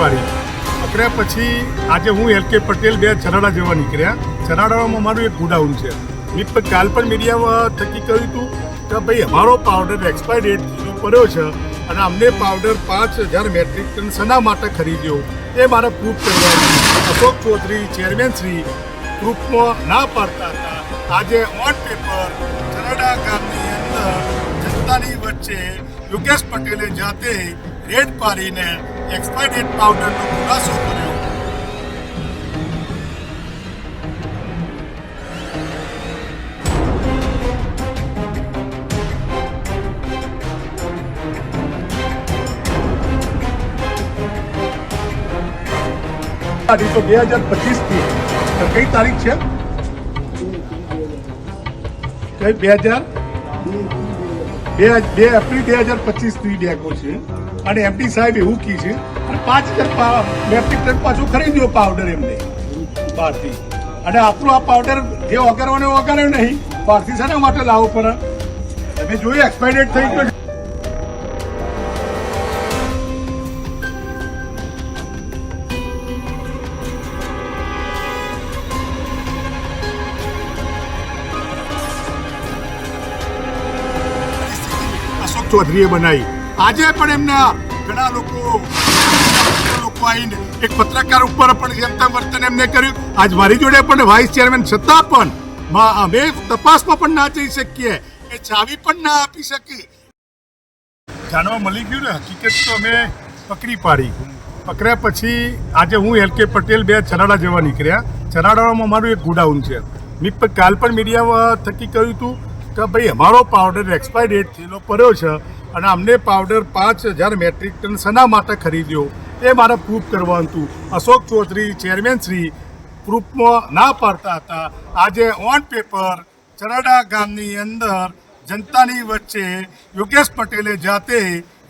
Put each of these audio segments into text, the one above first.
પકડ્યા પછી આજે હું એલ કે પટેલ બે ચરાડા જવા નીકળ્યા. ચરાડામાં મારું એક ગોડાઉન છે. મેં પણ કાલ પણ મીડિયામાં થકી કહ્યું હતું કે ભાઈ, અમારો પાવડર એક્સપાયર ડેટ પડ્યો છે અને અમને પાવડર પાંચ હજાર મેટ્રિક ટન સના માટે ખરીદ્યો? એ મારે પ્રૂફ કરવાનું અશોક ચૌધરી ચેરમેન શ્રી પ્રૂફમાં ના પાડતા હતા. આજે ઓન પેપર ચરાડા ગામની અંદર જનતાની વચ્ચે યોગેશ પટેલે જાતે રેડ પાડીને એક્સપાયર ડેટ પાવડરનો ખુલાસો કર્યો તો બે હજાર પચીસથી. કઈ તારીખ છે? બે હજાર? બે બે એપ્રિલ બે હજાર પચીસથી ડેકો છે. અને એમડી સાહેબ એવું કી છે, અને પાંચ હજાર મેટ્રિક ટન પાછું ખરીદ્યો પાવડર એમને. બહારથી અને આપણું આ પાવડર જે ઓગારવાનો ઓગાર્યો નહીં. બહારથી શાના માટે લાવવો પડે તમે જોયું એક્સપાયર થઈ ગયો. ચૌધરીએ બનાવી. આજે પણ એમના ઘણા લોકો લોકો આવીને એક પત્રકાર ઉપર પણ જનતા વર્તન એમને કર્યું. આજ મારી જોડે પણ વાઇસ ચેરમેન છતાં પણ અમે તપાસમાં પણ ના જઈ શકીએ, એ ચાવી પણ ના આપી શકીએ. જાણવા મળી ગયું ને, હકીકત તો અમે પકડી પાડી. પકડ્યા પછી આજે હું એલ કે પટેલ બે ચરાડા જવા નીકળ્યા. ચરાડામાં મારું એક ગોડાઉન છે. મેં કાલ પણ મીડિયા થકી કહ્યું હતું કે ભાઈ, અમારો પાવડર એક્સપાયર ડેટ થયેલો પડ્યો છે અને અમને પાવડર પાંચ હજાર મેટ્રિક ટન શેના માટે ખરીદ્યો? એ મારે પ્રૂફ કરવાનું હતું. અશોક ચૌધરી ચેરમેન શ્રી પ્રૂફમાં ના પાડતા હતા. આજે ઓન પેપર ચરાડા ગામની અંદર જનતાની વચ્ચે યોગેશ પટેલે જાતે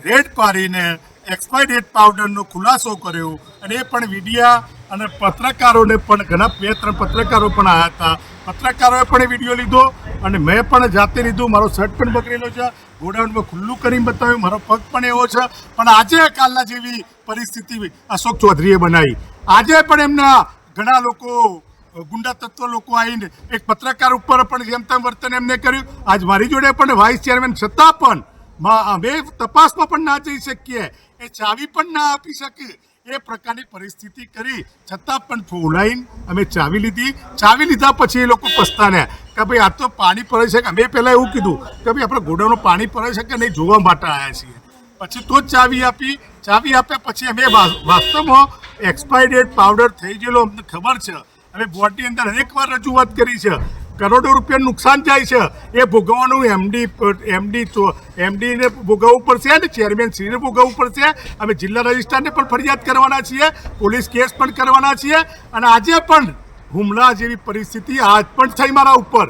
રેડ પાડીને એક્સપાયર ડેટ પાવડરનો ખુલાસો કર્યો. અને એ પણ મીડિયા અને પત્રકારોને પણ ઘણા બે ત્રણ પત્રકારો પણ આવ્યા હતા. પત્રકારોએ પણ એ વીડિયો લીધો. અને મેં પણ જાતે લીધું. મારો શર્ટ પણ બગડેલો છે. ગોડાઉનમાં ખુલ્લું કરીને બતાવ્યું. મારો પગ પણ એવો છે. પણ આજે કાલના જેવી પરિસ્થિતિ અશોક ચૌધરીએ બનાવી. આજે પણ એમના ઘણા લોકો, ગુંડા તત્વ લોકો આવીને એક પત્રકાર ઉપર પણ જેમ તેમ વર્તન એમને કર્યું. આજ મારી જોડે પણ વાઇસ ચેરમેન છતાં પણ અમે તપાસમાં પણ ના જઈ શકીએ. એ ચાવી પણ ના આપી શકીએ એ પ્રકારની પરિસ્થિતિ કરી છતાં પણ ફોલાઈન અમે ચાવી લીધી. ચાવી લીધા પછી એ લોકો પસ્તાને કે ભાઈ, આ તો પાણી પડે છે કે? અમે પહેલાં એવું કીધું કે ભાઈ, આપણે ગોડાઉનમાં પાણી પડે છે કે નહીં જોવા માટે આવ્યા છીએ. પછી તો જ ચાવી આપી. ચાવી આપ્યા પછી અમે વાસ્તવમાં એક્સપાયર પાવડર થઈ ગયેલો, અમને ખબર છે. અમે બોર્ડની અંદર અનેકવાર રજૂઆત કરી છે. કરોડો રૂપિયાનું નુકસાન જાય છે. એ ભોગવવાનું એમડી એમડી એમડીને ભોગવવું પડશે અને ચેરમેન શ્રીને ભોગવવું પડશે. અમે જિલ્લા રજિસ્ટ્રારને પણ ફરિયાદ કરવાના છીએ. પોલીસ કેસ પણ કરવાના છીએ. અને આજે પણ હુમલા જેવી પરિસ્થિતિ આજ પણ થઈ મારા ઉપર.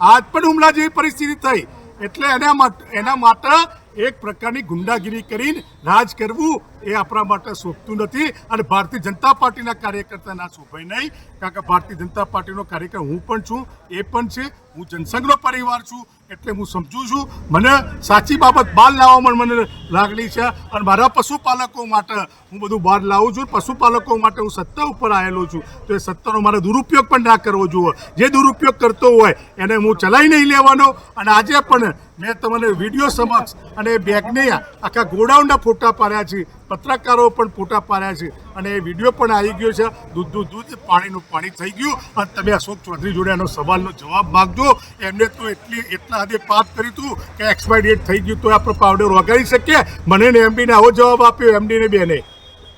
આજ પણ હુમલા જેવી પરિસ્થિતિ થઈ. એટલે એના માટે એના માટે એક પ્રકારની ગુંડાગીરી કરીને રાજ કરવું એ આપણા માટે શોભતું નથી અને ભારતીય જનતા પાર્ટીના કાર્યકર્તા ના શોભાય નહીં. કારણ કે ભારતીય જનતા પાર્ટીનો કાર્યકર હું પણ છું, એ પણ છે. હું જનસંઘનો પરિવાર છું, એટલે હું સમજુ છું. મને સાચી બાબત બહાર લાવવામાં મને લાગણી છે અને મારા પશુપાલકો માટે હું બધું બહાર લાવું છું. પશુપાલકો માટે હું સત્તા ઉપર આવેલો છું. તો એ સત્તાનો મારે દુરુપયોગ પણ ના કરવો જોઈએ. જે દુરુપયોગ કરતો હોય એને હું ચલાવી નહીં લેવાનો. અને આજે પણ મેં તમને વીડિયો સમક્ષ અને બેગને આખા ગોડાઉનના ફોટા પાડ્યા છે, પત્રકારો પણ ફોટા પાડ્યા છે અને એ વીડિયો પણ આવી ગયો છે. દૂધનું દૂધ પાણીનું પાણી થઈ ગયું અને તમે અશોક ચૌધરી જોડે એનો સવાલનો જવાબ માગજો. એમને તો એટલી, એટલા હદે પાપ કર્યું હતું કે એક્સપાયર ડેટ થઈ ગયું તો આપણે પાવડર વગાડી શકીએ. મને ને એમડીને આવો જવાબ આપ્યો, એમડીને બેને.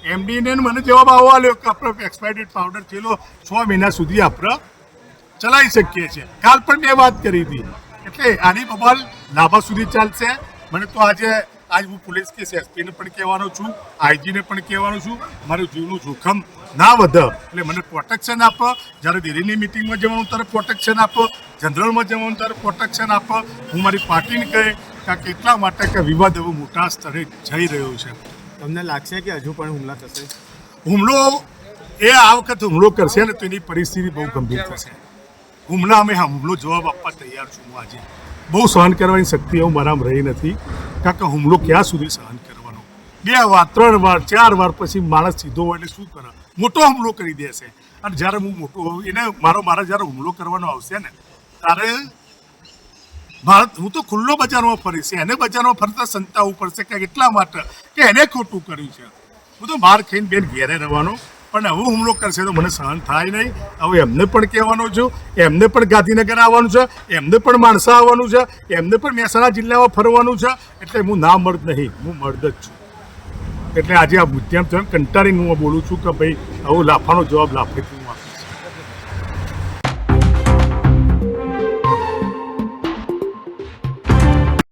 એમડીને મને જવાબ આવો આવ્યો કે આપણે એક્સપાયર ડેટ પાવડર થયેલો છ મહિના સુધી આપણે ચલાવી શકીએ છીએ. કાલ પણ મેં વાત કરી હતી. એટલે આની બબાલ લાંબા સુધી ચાલશે. મને તો આજે આજ હું પોલીસ કેસ એસપીને પણ કહેવાનો છું આઈજીને પણ કહેવાનો છું મારું જીવનું જોખમ ના વધે એટલે મને પ્રોટેક્શન આપો. જ્યારે દિલ્હીની મિટિંગમાં જવાનું ત્યારે પ્રોટેક્શન આપો જનરલમાં જવાનું ત્યારે પ્રોટેક્શન આપો. હું મારી પાર્ટીને કહે કે કેટલા માટે કે વિવાદ એવો મોટા સ્તરે જઈ રહ્યો છે. તમને લાગશે કે હજુ પણ હુમલા થશે? હુમલો એ આ વખત હુમલો કરશે ને તો એની પરિસ્થિતિ બહુ ગંભીર થશે. હુમલા અમે હુમલો જવાબ આપવા તૈયાર છું હું આજે. બહુ સહન કરવાની શક્તિ હું મારામાં રહી નથી. કારણ કે હુમલો ક્યાં સુધી સહન કરવાનો? બે વાર, ત્રણ વાર, ચાર વાર પછી માણસ સીધો હોય એટલે શું કરે? મોટો હુમલો કરી દેશે. અને જ્યારે હું મોટો હોઉં, એને મારો, મારા જ્યારે હુમલો કરવાનો આવશે ને, ત્યારે ભારત, હું તો ખુલ્લો બજારમાં ફરીશ. એને બજારમાં ફરતા સંતાવું પડશે કે એટલા માટે કે એને ખોટું કર્યું છે. હું તો માર ખાઈને બેન ઘેરે રહેવાનો. પણ હવે હુમલો કરશે તો મને સહન થાય નહીં. હવે એમને પણ કહેવાનો છું, એમને પણ ગાંધીનગર આવવાનું છે, એમને પણ માણસા આવવાનું છે, એમને પણ મહેસાણા જિલ્લામાં ફરવાનું છે, એટલે હું ના મર્દ નહીં, હું મર્દ જ છું. એટલે આજે આ મુદ્દામ કંટાળીને હું બોલું છું કે ભાઈ, આવું લાફાનો જવાબ લાફેથી